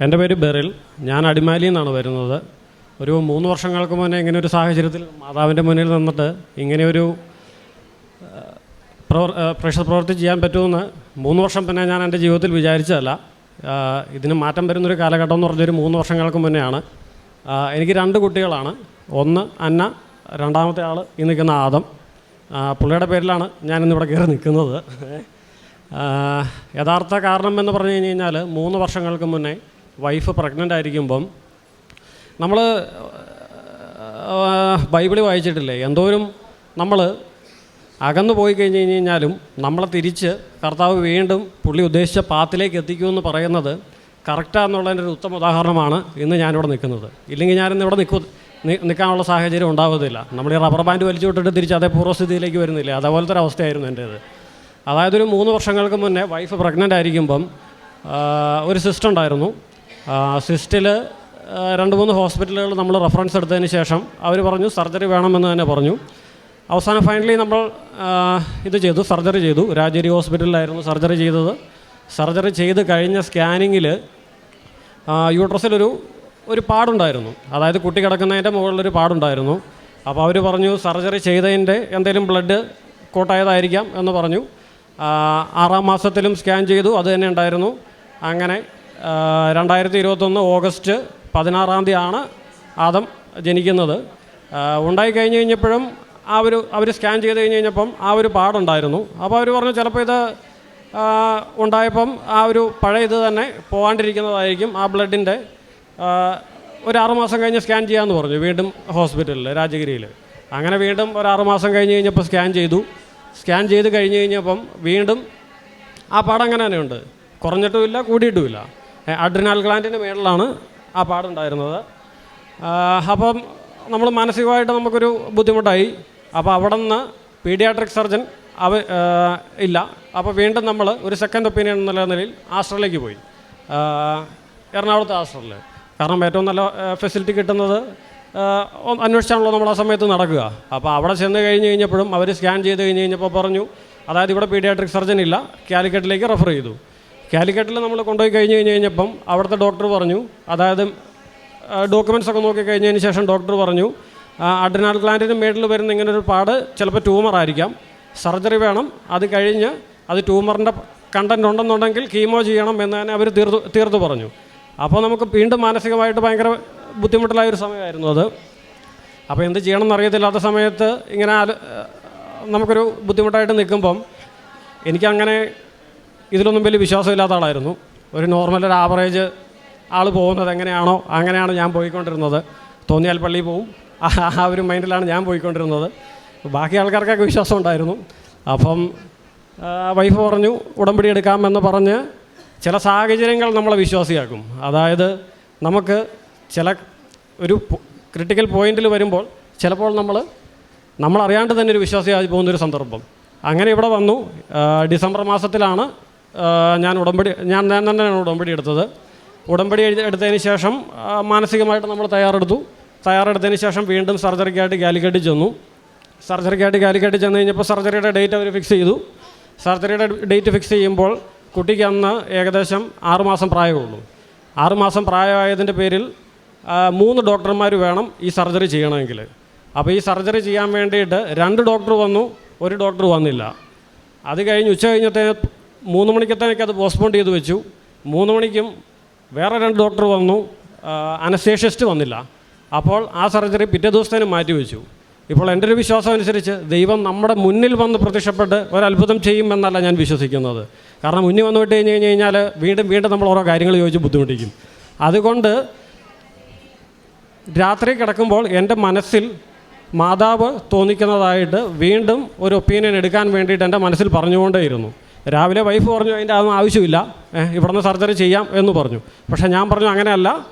എന്റെ പേര് ബെറിൽ. ഞാൻ അടിമാലിയിൽ നിന്നാണ് വരുന്നത്. ഒരു മൂന്ന് വർഷങ്ങൾക്ക് മുന്നേ ഇങ്ങനെ ഒരു സാഹചര്യത്തിൽ മാതാവിന്റെ മുന്നിൽ നിന്നിട്ട് ഇങ്ങനെ ഒരു പ്രഷർ പ്രവൃത്തി ചെയ്യാൻ പറ്റുമെന്ന് മൂന്ന് വർഷം പിന്നെ ഞാൻ എന്റെ ജീവിതത്തിൽ വിചാരിച്ചതല്ല. ഇതിന് മാറ്റം വരുന്നൊരു കാലഘട്ടം എന്ന് പറഞ്ഞൊരു മൂന്ന് വർഷങ്ങൾക്ക് മുന്നെയാണ്. എനിക്ക് രണ്ട് കുട്ടികളാണ്. ഒന്ന് അന്ന രണ്ടാമത്തെ ആൾ ഈ നിൽക്കുന്ന ആദം. പുള്ളിയുടെ പേരിലാണ് ഞാനിന്നിവിടെ കയറി നിൽക്കുന്നത്. യഥാർത്ഥ കാരണം എന്ന് പറഞ്ഞു കഴിഞ്ഞ് കഴിഞ്ഞാൽ മൂന്ന് വർഷങ്ങൾക്ക് മുന്നേ വൈഫ് പ്രഗ്നന്റ് ആയിരിക്കുമ്പം നമ്മൾ ബൈബിളി വായിച്ചിട്ടില്ലേ? എന്തോരും നമ്മൾ അകന്നു പോയി കഴിഞ്ഞ് കഴിഞ്ഞ് കഴിഞ്ഞാലും നമ്മളെ തിരിച്ച് കർത്താവ് വീണ്ടും പുള്ളി ഉദ്ദേശിച്ച പാത്തിലേക്ക് എത്തിക്കുമെന്ന് പറയുന്നത് കറക്റ്റാന്നുള്ളതിന്റെ ഒരു ഉത്തമ ഉദാഹരണമാണ് ഇന്ന് ഞാനിവിടെ നിൽക്കുന്നത്. ഇല്ലെങ്കിൽ ഞാനിന്ന് ഇവിടെ നിൽക്കു നിൽക്കാനുള്ള സാഹചര്യം ഉണ്ടാവുന്നില്ല നമ്മൾ ഈ റബ്ബർ ബാൻഡ് വലിച്ചു വിട്ടിട്ട് തിരിച്ച് അതേ പൂർവസ്ഥിതിയിലേക്ക് വരുന്നില്ല? അതേപോലത്തെ ഒരു അവസ്ഥയായിരുന്നു എന്റേത്. അതായത് ഒരു മൂന്ന് വർഷങ്ങൾക്ക് മുന്നേ വൈഫ് പ്രഗ്നന്റ് ആയിരിക്കുമ്പം ഒരു സിസ്റ്റർ ഉണ്ടായിരുന്നു. സിസ്റ്റിൽ രണ്ട് മൂന്ന് ഹോസ്പിറ്റലുകൾ നമ്മൾ റെഫറൻസ് എടുത്തതിന് ശേഷം അവർ പറഞ്ഞു സർജറി വേണമെന്ന് തന്നെ പറഞ്ഞു. അവസാനം ഫൈനലി നമ്മൾ ഇത് ചെയ്തു സർജറി ചെയ്തു. രാജേരി ഹോസ്പിറ്റലിലായിരുന്നു സർജറി ചെയ്തത്. സർജറി ചെയ്ത് കഴിഞ്ഞ സ്കാനിങ്ങിൽ യൂട്രസിലൊരു ഒരു പാടുണ്ടായിരുന്നു. അതായത് കുട്ടി കിടക്കുന്നതിന്റെ മുകളിലൊരു പാടുണ്ടായിരുന്നു. അപ്പോൾ അവർ പറഞ്ഞു സർജറി ചെയ്തതിന്റെ എന്തെങ്കിലും ബ്ലഡ് കോട്ടായതായിരിക്കാം എന്ന് പറഞ്ഞു. ആറാം മാസത്തിലും സ്കാൻ ചെയ്തു അത് തന്നെ ഉണ്ടായിരുന്നു. അങ്ങനെ രണ്ടായിരത്തി ഇരുപത്തൊന്ന് ഓഗസ്റ്റ് പതിനാറാം തീയതിയാണ് ആദം ജനിക്കുന്നത്. ഉണ്ടായി കഴിഞ്ഞ് കഴിഞ്ഞപ്പോഴും ആ ഒരു അവർ സ്കാൻ ചെയ്ത് കഴിഞ്ഞ് കഴിഞ്ഞപ്പം ആ ഒരു പാടുണ്ടായിരുന്നു. അപ്പോൾ അവർ പറഞ്ഞു ചിലപ്പോൾ ഇത് ഉണ്ടായപ്പം ആ ഒരു പഴയ ഇത് തന്നെ പോകാണ്ടിരിക്കുന്നതായിരിക്കും. ആ ബ്ലഡിന്റെ ഒരു ആറുമാസം കഴിഞ്ഞ് സ്കാൻ ചെയ്യാമെന്ന് പറഞ്ഞു വീണ്ടും ഹോസ്പിറ്റലിൽ രാജഗിരിയിൽ. അങ്ങനെ വീണ്ടും ഒരു ആറുമാസം കഴിഞ്ഞ് കഴിഞ്ഞപ്പോൾ സ്കാൻ ചെയ്തു. സ്കാൻ ചെയ്ത് കഴിഞ്ഞ് കഴിഞ്ഞപ്പം വീണ്ടും ആ പാടം അങ്ങനെ തന്നെയുണ്ട്. കുറഞ്ഞിട്ടുമില്ല കൂടിയിട്ടുമില്ല. അഡ്രിനാൽ ഗ്ലാൻഡിന്റെ മേളിലാണ് ആ പാടുണ്ടായിരുന്നത്. അപ്പം നമ്മൾ മാനസികമായിട്ട് നമുക്കൊരു ബുദ്ധിമുട്ടായി. അപ്പോൾ അവിടെ നിന്ന് പീഡിയാട്രിക് സർജൻ അവ ഇല്ല. അപ്പോൾ വീണ്ടും നമ്മൾ ഒരു സെക്കൻഡ് ഒപ്പീനിയൻ എന്നുള്ള നിലയിൽ ആശ്രയിലേക്ക് പോയി. എറണാകുളത്തെ ആശ്രമിൽ കാരണം ഏറ്റവും നല്ല ഫെസിലിറ്റി കിട്ടുന്നത് അന്വേഷിച്ചാണല്ലോ നമ്മൾ ആ സമയത്ത് നടക്കുക. അപ്പോൾ അവിടെ ചെന്ന് കഴിഞ്ഞ് കഴിഞ്ഞപ്പോഴും അവർ സ്കാൻ ചെയ്ത് കഴിഞ്ഞ് കഴിഞ്ഞപ്പോൾ പറഞ്ഞു അതായത് ഇവിടെ പീഡിയാട്രിക് സർജൻ ഇല്ല കാലിക്കറ്റിലേക്ക് റെഫർ ചെയ്തു. കാലിക്കറ്റിൽ നമ്മൾ കൊണ്ടുപോയി കഴിഞ്ഞ് കഴിഞ്ഞ് കഴിഞ്ഞപ്പം അവിടുത്തെ ഡോക്ടർ പറഞ്ഞു. അതായത് ഡോക്യുമെന്റ്സ് ഒക്കെ നോക്കി കഴിഞ്ഞതിന് ശേഷം ഡോക്ടർ പറഞ്ഞു അഡ്രിനാൽ ഗ്ലാൻഡിന് മേളിൽ വരുന്ന ഇങ്ങനെ ഒരു പാട് ചിലപ്പോൾ ട്യൂമർ ആയിരിക്കാം. സർജറി വേണം. അത് കഴിഞ്ഞ് അത് ട്യൂമറിന്റെ കണ്ടന്റ് ഉണ്ടെന്നുണ്ടെങ്കിൽ കീമോ ചെയ്യണം എന്ന് തന്നെ അവർ തീർത്തു തീർത്തു പറഞ്ഞു. അപ്പോൾ നമുക്ക് വീണ്ടും മാനസികമായിട്ട് ഭയങ്കര ബുദ്ധിമുട്ടിലായ ഒരു സമയമായിരുന്നു അത്. അപ്പോൾ എന്ത് ചെയ്യണം എന്നറിയത്തില്ലാത്ത സമയത്ത് ഇങ്ങനെ നമുക്കൊരു ബുദ്ധിമുട്ടായിട്ട് നിൽക്കുമ്പം എനിക്കങ്ങനെ ഇതിലൊന്നും വലിയ വിശ്വാസമില്ലാത്ത ആളായിരുന്നു. ഒരു നോർമൽ ഒരു ആവറേജ് ആൾ പോകുന്നത് എങ്ങനെയാണോ അങ്ങനെയാണ് ഞാൻ പോയിക്കൊണ്ടിരുന്നത്. തോന്നിയാൽ പള്ളിയിൽ പോവും. ആ ഒരു മൈൻഡിലാണ് ഞാൻ പോയിക്കൊണ്ടിരുന്നത്. ബാക്കി ആൾക്കാർക്കൊക്കെ വിശ്വാസം ഉണ്ടായിരുന്നു. അപ്പം വൈഫ് പറഞ്ഞു ഉടമ്പടി എടുക്കാമെന്ന് പറഞ്ഞ് ചില സാഹചര്യങ്ങൾ നമ്മളെ വിശ്വാസിയാക്കും. അതായത് നമുക്ക് ചില ഒരു ക്രിട്ടിക്കൽ പോയിന്റിൽ വരുമ്പോൾ ചിലപ്പോൾ നമ്മൾ നമ്മളറിയാണ്ട് തന്നെ ഒരു വിശ്വാസിയായി പോകുന്നൊരു സന്ദർഭം. അങ്ങനെ ഇവിടെ വന്നു. ഡിസംബർ മാസത്തിലാണ് ഞാൻ ഉടമ്പടി ഞാൻ ഞാൻ തന്നെയാണ് ഉടമ്പടി എടുത്തത്. ഉടമ്പടി എടുത്തതിന് ശേഷം മാനസികമായിട്ട് നമ്മൾ തയ്യാറെടുത്തു. തയ്യാറെടുത്തതിന് ശേഷം വീണ്ടും സർജറിക്കായിട്ട് കാലിക്കറ്റ് ചെന്നു. സർജറിക്കായിട്ട് കാലിക്കറ്റ് ചെന്ന് കഴിഞ്ഞപ്പോൾ സർജറിയുടെ ഡേറ്റ് അവർ ഫിക്സ് ചെയ്തു. സർജറിയുടെ ഡേറ്റ് ഫിക്സ് ചെയ്യുമ്പോൾ കുട്ടിക്ക് അന്ന് ഏകദേശം ആറുമാസം പ്രായമുള്ളൂ. ആറുമാസം പ്രായമായതിന്റെ പേരിൽ മൂന്ന് ഡോക്ടർമാർ വേണം ഈ സർജറി ചെയ്യണമെങ്കിൽ. അപ്പോൾ ഈ സർജറി ചെയ്യാൻ വേണ്ടിയിട്ട് രണ്ട് ഡോക്ടർ വന്നു ഒരു ഡോക്ടർ വന്നില്ല. അത് കഴിഞ്ഞ് ഉച്ച കഴിഞ്ഞത്തെ മൂന്ന് മണിക്കത്തേക്ക് അത് പോസ്റ്റ്പോൺ ചെയ്ത് വെച്ചു. മൂന്ന് മണിക്കും വേറെ രണ്ട് ഡോക്ടർ വന്നു. അനസ്തേഷ്യസ്റ്റ് വന്നില്ല. അപ്പോൾ ആ സർജറി പിറ്റേ ദിവസത്തേന് മാറ്റി വെച്ചു. ഇപ്പോൾ എന്റെ ഒരു വിശ്വാസം അനുസരിച്ച് ദൈവം നമ്മുടെ മുന്നിൽ വന്ന് പ്രത്യക്ഷപ്പെട്ട് ഒരത്ഭുതം ചെയ്യുമെന്നല്ല ഞാൻ വിശ്വസിക്കുന്നത്. കാരണം മുന്നിൽ വന്നു വിട്ട് കഴിഞ്ഞ് കഴിഞ്ഞ് കഴിഞ്ഞാൽ വീണ്ടും വീണ്ടും നമ്മൾ ഓരോ കാര്യങ്ങൾ ചോദിച്ച് ബുദ്ധിമുട്ടിക്കും. അതുകൊണ്ട് രാത്രി കിടക്കുമ്പോൾ എന്റെ മനസ്സിൽ മാതാവ് തോന്നിക്കുന്നതായിട്ട് വീണ്ടും ഒരു ഒപ്പീനിയൻ എടുക്കാൻ വേണ്ടിയിട്ട് എന്റെ മനസ്സിൽ പറഞ്ഞുകൊണ്ടേയിരുന്നു. രാവിലെ വൈഫ് പറഞ്ഞു അതിന്റെ അതൊന്നും ആവശ്യമില്ല. ഇവിടുന്ന് സർജറി ചെയ്യാം എന്ന് പറഞ്ഞു. പക്ഷേ ഞാൻ പറഞ്ഞു അങ്ങനെയല്ല.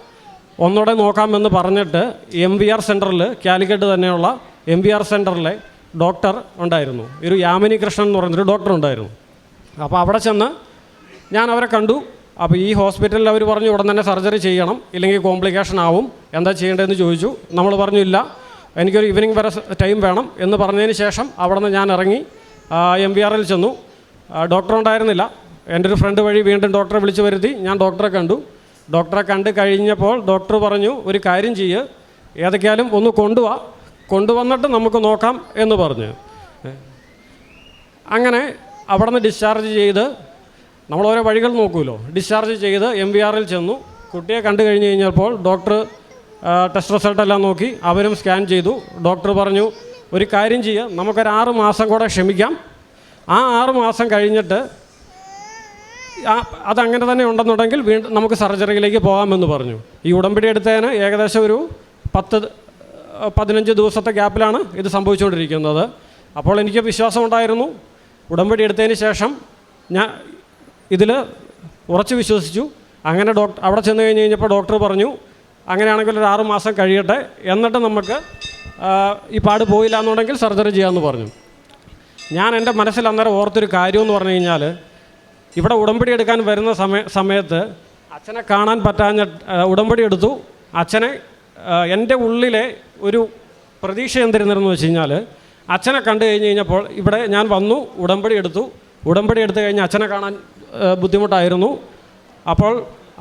ഒന്നുകൂടെ നോക്കാമെന്ന് പറഞ്ഞിട്ട് എം വി ആർ സെന്ററിൽ കാലിക്കറ്റ് തന്നെയുള്ള എം വി ആർ സെന്ററിലെ ഡോക്ടർ ഉണ്ടായിരുന്നു. ഒരു യാമിനി കൃഷ്ണൻ എന്ന് പറഞ്ഞൊരു ഡോക്ടർ ഉണ്ടായിരുന്നു. അപ്പോൾ അവിടെ ചെന്ന് ഞാൻ അവരെ കണ്ടു. അപ്പോൾ ഈ ഹോസ്പിറ്റലിൽ അവർ പറഞ്ഞു ഉടൻ തന്നെ സർജറി ചെയ്യണം. ഇല്ലെങ്കിൽ കോംപ്ലിക്കേഷൻ ആവും. എന്താ ചെയ്യേണ്ടതെന്ന് ചോദിച്ചു. നമ്മൾ പറഞ്ഞു ഇല്ല. എനിക്കൊരു ഈവനിങ് വരെ ടൈം വേണം എന്ന് പറഞ്ഞതിന് ശേഷം അവിടെ നിന്ന് ഞാൻ ഇറങ്ങി എം വി ആറിൽ ചെന്നു. ഡോക്ടർ ഉണ്ടായിരുന്നില്ല. എന്റെ ഒരു ഫ്രണ്ട് വഴി വീണ്ടും ഡോക്ടറെ വിളിച്ചു വരുത്തി. ഞാൻ ഡോക്ടറെ കണ്ടു. ഡോക്ടറെ കണ്ട് കഴിഞ്ഞപ്പോൾ ഡോക്ടർ പറഞ്ഞു ഒരു കാര്യം ചെയ്യ്. ഏതൊക്കെയാലും ഒന്ന് കൊണ്ടുവാ. കൊണ്ടുവന്നിട്ട് നമുക്ക് നോക്കാം എന്ന് പറഞ്ഞു. അങ്ങനെ അവിടെ നിന്ന് ഡിസ്ചാർജ് ചെയ്ത് നമ്മൾ ഓരോ വഴികൾ നോക്കുമല്ലോ ഡിസ്ചാർജ് ചെയ്ത് എം വി ആറിൽ ചെന്നു. കുട്ടിയെ കണ്ടു കഴിഞ്ഞ് കഴിഞ്ഞപ്പോൾ ഡോക്ടർ ടെസ്റ്റ് റിസൾട്ടെല്ലാം നോക്കി. അവരും സ്കാൻ ചെയ്തു. ഡോക്ടർ പറഞ്ഞു ഒരു കാര്യം ചെയ്യുക നമുക്കൊരു ആറ് മാസം കൂടെ ക്ഷമിക്കാം. ആ ആറ് മാസം കഴിഞ്ഞിട്ട് അതങ്ങനെ തന്നെ ഉണ്ടെന്നുണ്ടെങ്കിൽ വീണ്ടും നമുക്ക് സർജറിയിലേക്ക് പോകാമെന്ന് പറഞ്ഞു. ഈ ഉടമ്പടി എടുത്തതിന് ഏകദേശം ഒരു പത്ത് പതിനഞ്ച് ദിവസത്തെ ഗ്യാപ്പിലാണ് ഇത് സംഭവിച്ചുകൊണ്ടിരിക്കുന്നത്. അപ്പോൾ എനിക്ക് വിശ്വാസമുണ്ടായിരുന്നു. ഉടമ്പടി എടുത്തതിന് ശേഷം ഞാൻ ഇതിൽ ഉറച്ചു വിശ്വസിച്ചു. അങ്ങനെ ഡോക്ടർ അവിടെ ചെന്ന് കഴിഞ്ഞ് കഴിഞ്ഞപ്പോൾ ഡോക്ടർ പറഞ്ഞു അങ്ങനെയാണെങ്കിൽ ഒരു ആറ് മാസം കഴിയട്ടെ. എന്നിട്ട് നമുക്ക് ഈ പാട് പോയില്ല എന്നുണ്ടെങ്കിൽ സർജറി ചെയ്യാമെന്ന് പറഞ്ഞു. ഞാൻ എന്റെ മനസ്സിൽ അന്നേരം ഓർത്തൊരു കാര്യം എന്ന് പറഞ്ഞു കഴിഞ്ഞാൽ ഇവിടെ ഉടമ്പടി എടുക്കാൻ വരുന്ന സമയ സമയത്ത് അച്ഛനെ കാണാൻ പറ്റാഞ്ഞ ഉടമ്പടി എടുത്തു. അച്ഛനെ എന്റെ ഉള്ളിലെ ഒരു പ്രതീക്ഷ എന്തിരുന്നിരുന്നു വെച്ച് കഴിഞ്ഞാൽ അച്ഛനെ കണ്ടു കഴിഞ്ഞ് കഴിഞ്ഞപ്പോൾ ഇവിടെ ഞാൻ വന്നു ഉടമ്പടി എടുത്തു. ഉടമ്പടി എടുത്തു കഴിഞ്ഞ് അച്ഛനെ കാണാൻ ബുദ്ധിമുട്ടായിരുന്നു. അപ്പോൾ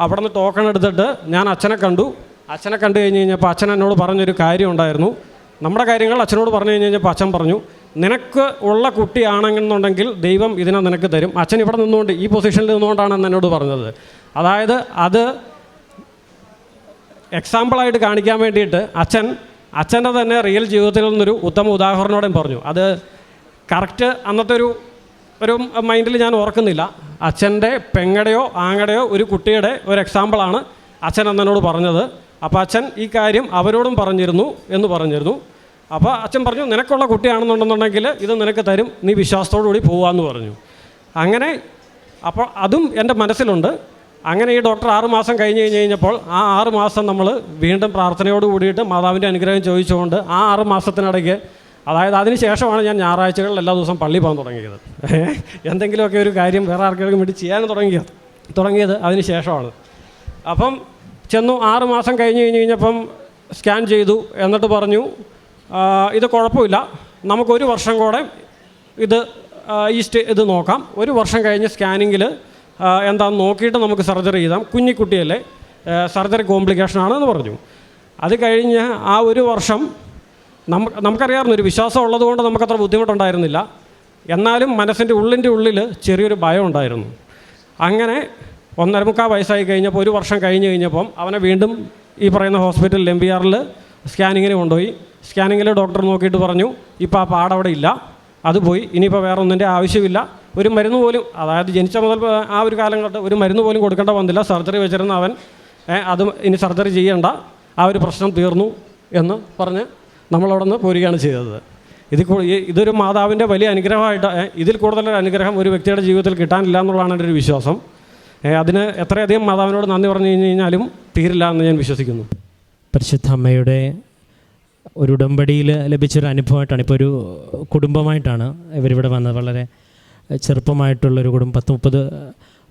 അവിടെ നിന്ന് ടോക്കൺ എടുത്തിട്ട് ഞാൻ അച്ഛനെ കണ്ടു. അച്ഛനെ കണ്ടു കഴിഞ്ഞ് കഴിഞ്ഞപ്പോൾ അച്ഛൻ എന്നോട് പറഞ്ഞൊരു കാര്യം ഉണ്ടായിരുന്നു. നമ്മുടെ കാര്യങ്ങൾ അച്ഛനോട് പറഞ്ഞു കഴിഞ്ഞ് കഴിഞ്ഞപ്പോൾ അച്ഛൻ പറഞ്ഞു നിനക്ക് ഉള്ള കുട്ടിയാണെന്നുണ്ടെങ്കിൽ ദൈവം ഇതിനെ നിനക്ക് തരും. അച്ഛൻ ഇവിടെ നിന്നുകൊണ്ട് ഈ പൊസിഷനിൽ നിന്നുകൊണ്ടാണ് എന്ന് എന്നോട് പറഞ്ഞത്. അതായത് അത് എക്സാമ്പിളായിട്ട് കാണിക്കാൻ വേണ്ടിയിട്ട് അച്ഛൻ അച്ഛന്റെ തന്നെ റിയൽ ജീവിതത്തിൽ നിന്നൊരു ഉത്തമ ഉദാഹരണോടെയും പറഞ്ഞു. അത് കറക്റ്റ് അന്നത്തെ ഒരു ഒരു മൈൻഡിൽ ഞാൻ ഓർക്കുന്നില്ല. അച്ഛന്റെ പെങ്ങടയോ ആങ്ങടയോ ഒരു കുട്ടിയുടെ ഒരു എക്സാമ്പിളാണ് അച്ഛൻ അന്നോട് പറഞ്ഞത്. അപ്പോൾ അച്ഛൻ ഈ കാര്യം അവരോടും പറഞ്ഞിരുന്നു എന്ന് പറഞ്ഞിരുന്നു. അപ്പോൾ അച്ഛൻ പറഞ്ഞു നിനക്കുള്ള കുട്ടിയാണെന്നുണ്ടെന്നുണ്ടെങ്കിൽ ഇത് നിനക്ക് തരും. നീ വിശ്വാസത്തോടു കൂടി പോവാന്ന് പറഞ്ഞു. അങ്ങനെ അപ്പോൾ അതും എന്റെ മനസ്സിലുണ്ട്. അങ്ങനെ ഈ ഡോക്ടർ ആറ് മാസം കഴിഞ്ഞ് കഴിഞ്ഞ് കഴിഞ്ഞപ്പോൾ ആ ആറ് മാസം നമ്മൾ വീണ്ടും പ്രാർത്ഥനയോട് കൂടിയിട്ട് മാതാവിന്റെ അനുഗ്രഹം ചോദിച്ചുകൊണ്ട് ആ ആറ് മാസത്തിനിടയ്ക്ക് അതായത് അതിന് ശേഷമാണ് ഞാൻ ഞായറാഴ്ചകളിൽ എല്ലാ ദിവസവും പള്ളി പോകാൻ തുടങ്ങിയത്. എന്തെങ്കിലുമൊക്കെ ഒരു കാര്യം വേറെ ആർക്കെങ്കിലും വേണ്ടി ചെയ്യാൻ തുടങ്ങിയത് തുടങ്ങിയത് അതിന് ശേഷമാണ്. അപ്പം ചെന്നു ആറ് മാസം കഴിഞ്ഞ് കഴിഞ്ഞ് കഴിഞ്ഞപ്പം സ്കാൻ ചെയ്തു. എന്നിട്ട് പറഞ്ഞു "ആ, ഇത് കുഴപ്പമില്ല. നമുക്കൊരു വർഷം കൂടെ ഇത് ഈ സ്റ്റേ ഇത് നോക്കാം. ഒരു വർഷം കഴിഞ്ഞ് സ്കാനിങ്ങിൽ എന്താണെന്ന് നോക്കിയിട്ട് നമുക്ക് സർജറി ചെയ്താം. കുഞ്ഞിക്കുട്ടിയല്ലേ സർജറി കോംപ്ലിക്കേഷൻ ആണെന്ന് പറഞ്ഞു. അത് കഴിഞ്ഞ് ആ ഒരു വർഷം നമുക്ക് നമുക്കറിയാമായിരുന്നു ഒരു വിശ്വാസം ഉള്ളതുകൊണ്ട് നമുക്കത്ര ബുദ്ധിമുട്ടുണ്ടായിരുന്നില്ല. എന്നാലും മനസ്സിന്റെ ഉള്ളിന്റെ ഉള്ളിൽ ചെറിയൊരു ഭയം ഉണ്ടായിരുന്നു. അങ്ങനെ ഒന്നര മുക്കാൽ വയസ്സായി കഴിഞ്ഞപ്പോൾ ഒരു വർഷം കഴിഞ്ഞ് കഴിഞ്ഞപ്പം അവനെ വീണ്ടും ഈ പറയുന്ന ഹോസ്പിറ്റലിൽ എം ബി ആറിൽ സ്കാനിങ്ങിന് കൊണ്ടുപോയി. സ്കാനിങ്ങിൽ ഡോക്ടർ നോക്കിയിട്ട് പറഞ്ഞു ഇപ്പോൾ ആ പാടവിടെ ഇല്ല. അത് പോയി. ഇനിയിപ്പോൾ വേറെ ഒന്നിന്റെ ആവശ്യമില്ല. ഒരു മരുന്ന് പോലും അതായത് ജനിച്ച മുതൽ ആ ഒരു കാലഘട്ടം ഒരു മരുന്ന് പോലും കൊടുക്കേണ്ട വന്നില്ല. സർജറി വെച്ചിരുന്ന അവൻ അത് ഇനി സർജറി ചെയ്യേണ്ട. ആ ഒരു പ്രശ്നം തീർന്നു എന്ന് പറഞ്ഞ് നമ്മളവിടെ നിന്ന് പോരുകയാണ് ചെയ്തത്. ഇത് ഇതൊരു മാതാവിന്റെ വലിയ അനുഗ്രഹമായിട്ട് ഇതിൽ കൂടുതലൊരു അനുഗ്രഹം ഒരു വ്യക്തിയുടെ ജീവിതത്തിൽ കിട്ടാനില്ല എന്നുള്ളതാണ് എന്റെ ഒരു വിശ്വാസം. അതിന് എത്രയധികം മാതാവിനോട് നന്ദി പറഞ്ഞു കഴിഞ്ഞ് കഴിഞ്ഞാലും തീരില്ല എന്ന് ഞാൻ വിശ്വസിക്കുന്നു. പരിശുദ്ധ അമ്മയുടെ ഒരു ഉടമ്പടിയിൽ ലഭിച്ചൊരു അനുഭവമായിട്ടാണ്. ഇപ്പോൾ ഒരു കുടുംബമായിട്ടാണ് ഇവരിവിടെ വന്നത്. വളരെ ചെറുപ്പമായിട്ടുള്ളൊരു കുടുംബം. പത്ത് മുപ്പത്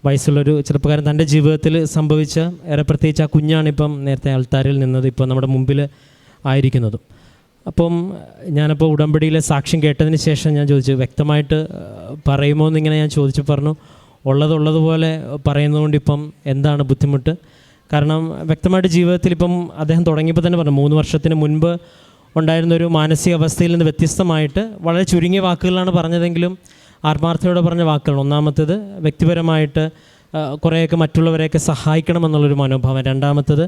വയസ്സുള്ളൊരു ചെറുപ്പക്കാരൻ തന്റെ ജീവിതത്തിൽ സംഭവിച്ച ഏറെ പ്രത്യേകിച്ച് ആ കുഞ്ഞാണിപ്പം നേരത്തെ അൾത്താരിൽ നിന്നത് ഇപ്പോൾ നമ്മുടെ മുമ്പിൽ ആയിരിക്കുന്നതും. അപ്പം ഞാനപ്പോൾ ഉടമ്പടിയിലെ സാക്ഷ്യം കേട്ടതിന് ശേഷം ഞാൻ ചോദിച്ചു വ്യക്തമായിട്ട് പറയുമോ എന്നിങ്ങനെ ഞാൻ ചോദിച്ചു പറഞ്ഞു. ഉള്ളതുള്ളതുപോലെ പറയുന്നതുകൊണ്ട് ഇപ്പം എന്താണ് ബുദ്ധിമുട്ട്? കാരണം വ്യക്തമായിട്ട് ജീവിതത്തിൽ ഇപ്പം അദ്ദേഹം തുടങ്ങിയപ്പോൾ തന്നെ പറഞ്ഞു മൂന്ന് വർഷത്തിന് മുൻപ് ഉണ്ടായിരുന്ന ഒരു മാനസികാവസ്ഥയിൽ നിന്ന് വ്യത്യസ്തമായിട്ട് വളരെ ചുരുങ്ങിയ വാക്കുകളാണ് പറഞ്ഞതെങ്കിലും ആത്മാർത്ഥയോടെ പറഞ്ഞ വാക്കുകൾ. ഒന്നാമത്തേത് വ്യക്തിപരമായിട്ട് കുറേയൊക്കെ മറ്റുള്ളവരെയൊക്കെ സഹായിക്കണം എന്നുള്ളൊരു മനോഭാവം. രണ്ടാമത്തേത്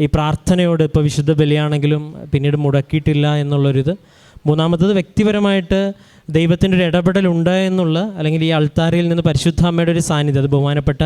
ഈ പ്രാർത്ഥനയോട് ഇപ്പോൾ വിശുദ്ധ ബലിയാണെങ്കിലും പിന്നീട് മുടക്കിയിട്ടില്ല എന്നുള്ളൊരിത്. മൂന്നാമത്തത് വ്യക്തിപരമായിട്ട് ദൈവത്തിന്റെ ഒരു ഇടപെടലുണ്ട് എന്നുള്ള അല്ലെങ്കിൽ ഈ അൾത്താരയിൽ നിന്ന് പരിശുദ്ധ അമ്മയുടെ ഒരു സാന്നിധ്യം അത് ബഹുമാനപ്പെട്ട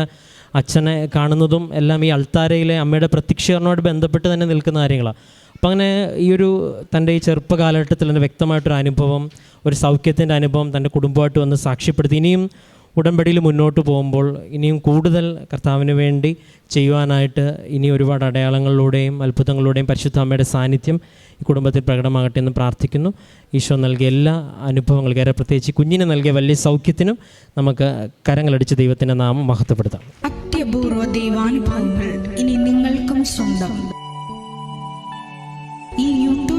അച്ഛനെ കാണുന്നതും എല്ലാം ഈ അൾത്താരയിലെ അമ്മയുടെ പ്രത്യക്ഷീകരണമായിട്ട് ബന്ധപ്പെട്ട് തന്നെ നിൽക്കുന്ന കാര്യങ്ങളാണ് അപ്പം അങ്ങനെ ഈ ഒരു തന്റെ ഈ ചെറുപ്പ കാലഘട്ടത്തിൽ തന്നെ വ്യക്തമായിട്ടൊരു അനുഭവം ഒരു സൗഖ്യത്തിന്റെ അനുഭവം തന്റെ കുടുംബമായിട്ട് വന്ന് സാക്ഷ്യപ്പെടുത്തി. ഇനിയും ഉടമ്പടിയിൽ മുന്നോട്ട് പോകുമ്പോൾ ഇനിയും കൂടുതൽ കർത്താവിന് വേണ്ടി ചെയ്യുവാനായിട്ട് ഇനി ഒരുപാട് അടയാളങ്ങളിലൂടെയും അത്ഭുതങ്ങളിലൂടെയും പരിശുദ്ധ അമ്മയുടെ സാന്നിധ്യം ഈ കുടുംബത്തിൽ പ്രകടമാകട്ടെ എന്ന് പ്രാർത്ഥിക്കുന്നു. ഈശോ നൽകിയ എല്ലാ അനുഭവങ്ങൾക്കും ഏറെ പ്രത്യേകിച്ച് കുഞ്ഞിനെ നൽകിയ വലിയ സൗഖ്യത്തിനും നമുക്ക് കരങ്ങളടിച്ച് ദൈവത്തിന്റെ നാമം മഹത്വപ്പെടുത്താം. അത്യപൂർവ ദൈവാനുഭവങ്ങൾ ഇനി നിങ്ങൾക്കും സ്വന്തം.